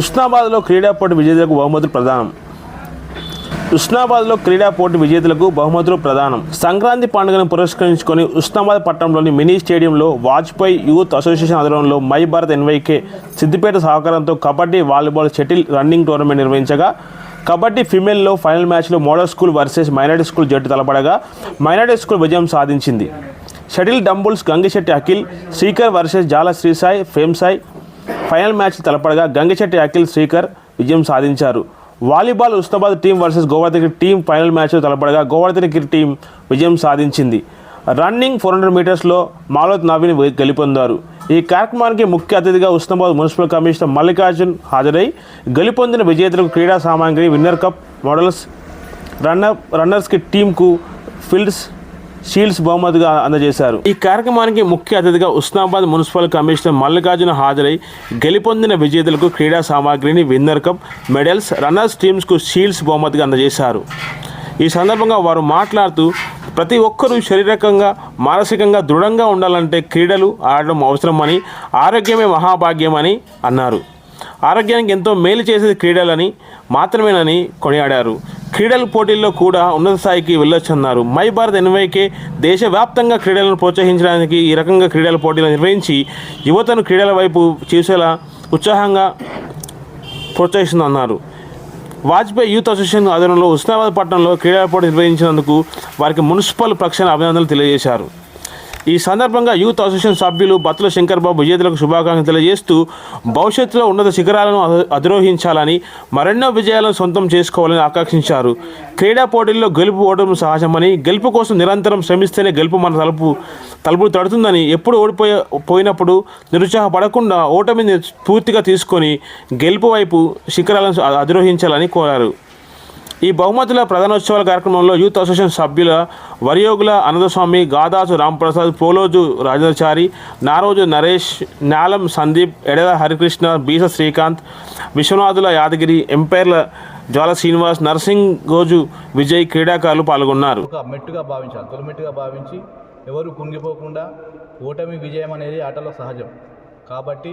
ఉస్నాబాద్లో క్రీడా పోటీ విజేతలకు బహుమతులు ప్రదానం. ఉస్నాబాద్లో క్రీడా పోటీ విజేతలకు బహుమతులు ప్రదానం. సంక్రాంతి పండుగను పురస్కరించుకొని ఉస్నాబాద్ పట్టణంలోని మినీ స్టేడియంలో వాజ్పేయి యూత్ అసోసియేషన్ ఆధ్వర్యంలో మై భారత్ ఎన్వైకే సిద్దిపేట సహకారంతో kabaddi volleyball shuttle running tournament నిర్వహించగా కబడ్డీ ఫిమేల్లో ఫైనల్ మ్యాచ్లో model school versus minority school జట్టు తలపడగా మైనార్టీ స్కూల్ విజయం సాధించింది. Shuttle doubles Gangishetti Akhil Srikar versus Jala Srisai ఫేమ్సాయి final match తలపడగా గంగశెట్టి అఖిల్ శ్రీకర్ విజయం సాధించారు. Volleyball Ustabad team versus Govardhan team final match తలపడగా Govardhan team విజయం సాధించింది. రన్నింగ్ ఫోర్ హండ్రెడ్ మీటర్స్లో మాలోత్ నవీన్ గెలుపొందారు. ఈ కార్యక్రమానికి ముఖ్య అతిథిగా ఉస్నాబాద్ మున్సిపల్ కమిషనర్ మల్లికార్జున్ హాజరై గెలుపొందిన విజేతలకు క్రీడా సామాగ్రి విన్నర్ కప్ మోడల్స్ రన్నర్ రన్నర్స్కి టీంకు ఫీల్డ్స్ షీల్డ్స్ బహుమతిగా అందజేశారు. ఈ కార్యక్రమానికి ముఖ్య అతిథిగా ఉస్నాబాద్ మున్సిపల్ కమిషనర్ మల్లికార్జున హాజరై గెలుపొందిన విజేతలకు క్రీడా సామాగ్రిని విన్నర్ కప్ మెడల్స్ రన్నర్స్ టీమ్స్కు షీల్డ్స్ బహుమతిగా అందజేశారు. ఈ సందర్భంగా వారు మాట్లాడుతూ ప్రతి ఒక్కరూ శారీరకంగా మానసికంగా దృఢంగా ఉండాలంటే క్రీడలు ఆడడం అవసరమని ఆరోగ్యమే మహాభాగ్యమని అన్నారు. ఆరోగ్యానికి ఎంతో మేలు చేసేది క్రీడలని మాత్రమేనని కొనియాడారు. క్రీడల పోటీల్లో కూడా ఉన్నత స్థాయికి వెళ్ళొచ్చన్నారు. మై భారత్ ఎన్వైకే దేశవ్యాప్తంగా క్రీడలను ప్రోత్సహించడానికి ఈ రకంగా క్రీడల పోటీలు నిర్వహించి యువతను క్రీడల వైపు చేసేలా ఉత్సాహంగా ప్రోత్సహిస్తుందన్నారు. వాజ్పేయి యూత్ అసోసియేషన్ ఆధ్వర్యంలో ఉస్నాబాద్ పట్టణంలో క్రీడల పోటీ నిర్వహించినందుకు వారికి మున్సిపల్ పక్షాన అభినందనలు తెలియజేశారు. ఈ సందర్భంగా యూత్ అసోసియేషన్ సభ్యులు బత్తుల శంకర్బాబు విజేతలకు శుభాకాంక్షలు తెలియజేస్తూ భవిష్యత్తులో ఉన్నత శిఖరాలను అధిరోహించాలని మరెన్నో విజయాలను సొంతం చేసుకోవాలని ఆకాంక్షించారు. క్రీడా పోటీల్లో గెలుపు ఓటమి సహజమని గెలుపు కోసం నిరంతరం శ్రమిస్తేనే గెలుపు మన తలుపు తలుపులు తడుతుందని ఎప్పుడు ఓడిపోయే పోయినప్పుడు నిరుత్సాహపడకుండా ఓటమిని పూర్తిగా తీసుకొని గెలుపు వైపు శిఖరాలను అధిరోహించాలని కోరారు. ఈ బహుమతుల ప్రధానోత్సవాల కార్యక్రమంలో యూత్ అసోసియేషన్ సభ్యుల వరియోగుల అనంతస్వామి గాదాసు రాంప్రసాద్ పోలోజు రాజేంద్రచారి నారోజు నరేష్ నాలం సందీప్ ఎడద హరికృష్ణ బీస శ్రీకాంత్ విశ్వనాథుల యాదగిరి ఎంపైర్ల జ్వాల శ్రీనివాస్ నర్సింగ్ గోజు విజయ్ క్రీడాకారులు పాల్గొన్నారు. మెట్టుగా భావించాలి. తొలిమెట్టుగా భావించి ఎవరు కుంగిపోకుండా ఓటమి విజయం అనేది ఆటలో సహజం. కాబట్టి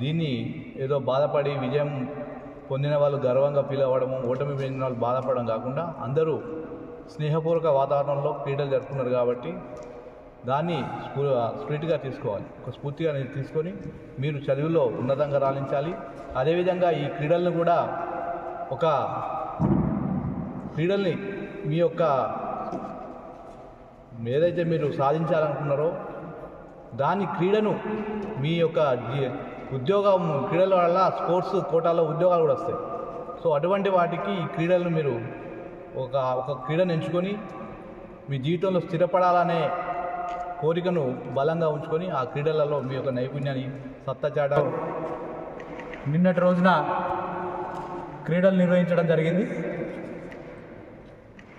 దీన్ని ఏదో బాధపడి విజయం పొందిన వాళ్ళు గర్వంగా ఫీల్ అవ్వడము ఓటమి పొందిన వాళ్ళు బాధపడడం కాకుండా అందరూ స్నేహపూర్వక వాతావరణంలో క్రీడలు జరుపుకున్నారు కాబట్టి దాన్ని స్ఫూ స్ఫూర్తిగా తీసుకోవాలి. ఒక స్ఫూర్తిగా నేను తీసుకొని మీరు చదువులో ఉన్నతంగా రాణించాలి. అదేవిధంగా ఈ క్రీడలను కూడా ఒక క్రీడల్ని మీ యొక్క ఏదైతే మీరు సాధించాలనుకున్నారో దాని క్రీడను మీ యొక్క జీ- ఉద్యోగం క్రీడల వల్ల స్పోర్ట్స్ కోటాలో ఉద్యోగాలు కూడా వస్తాయి. సో అటువంటి వాటికి ఈ క్రీడలను మీరు ఒక ఒక క్రీడను ఎంచుకొని మీ జీవితంలో స్థిరపడాలనే కోరికను బలంగా ఉంచుకొని ఆ క్రీడలలో మీ యొక్క నైపుణ్యాన్ని సత్తా నిన్నటి రోజున క్రీడలు నిర్వహించడం జరిగింది.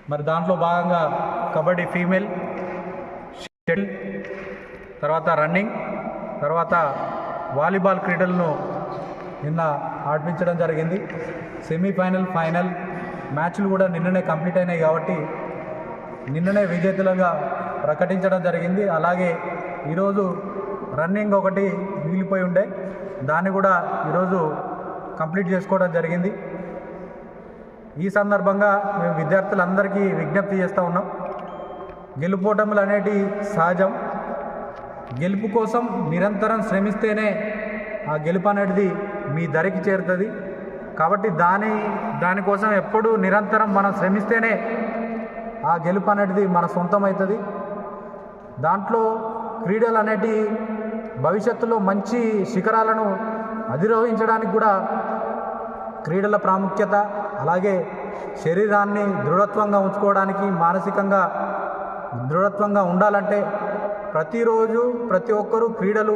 మరి దాంట్లో భాగంగా కబడ్డీ ఫీమేల్ షటిల్ తర్వాత రన్నింగ్ తర్వాత వాలీబాల్ క్రీడలను నిన్న ఆడిపించడం జరిగింది. సెమీఫైనల్ ఫైనల్ మ్యాచ్లు కూడా నిన్ననే కంప్లీట్ అయినాయి కాబట్టి నిన్ననే విజేతలుగా ప్రకటించడం జరిగింది. అలాగే ఈరోజు రన్నింగ్ ఒకటి మిగిలిపోయి ఉండే. దాన్ని కూడా ఈరోజు కంప్లీట్ చేసుకోవడం జరిగింది. ఈ సందర్భంగా మేము విద్యార్థులందరికీ విజ్ఞప్తి చేస్తూ ఉన్నాం. గెలుపోటములు అనేటి సహజం. గెలుపు కోసం నిరంతరం శ్రమిస్తేనే ఆ గెలుపు అనేది మీ ధరికి చేరుతుంది. కాబట్టి దాని దానికోసం ఎప్పుడూ నిరంతరం మనం శ్రమిస్తేనే ఆ గెలుపు అనేది మన సొంతం అవుతుంది దాంట్లో క్రీడలు అనేటి భవిష్యత్తులో మంచి శిఖరాలను అధిరోహించడానికి కూడా క్రీడల ప్రాముఖ్యత అలాగే శరీరాన్ని దృఢత్వంగా ఉంచుకోవడానికి మానసికంగా దృఢత్వంగా ఉండాలంటే ప్రతిరోజు ప్రతి ఒక్కరూ క్రీడలు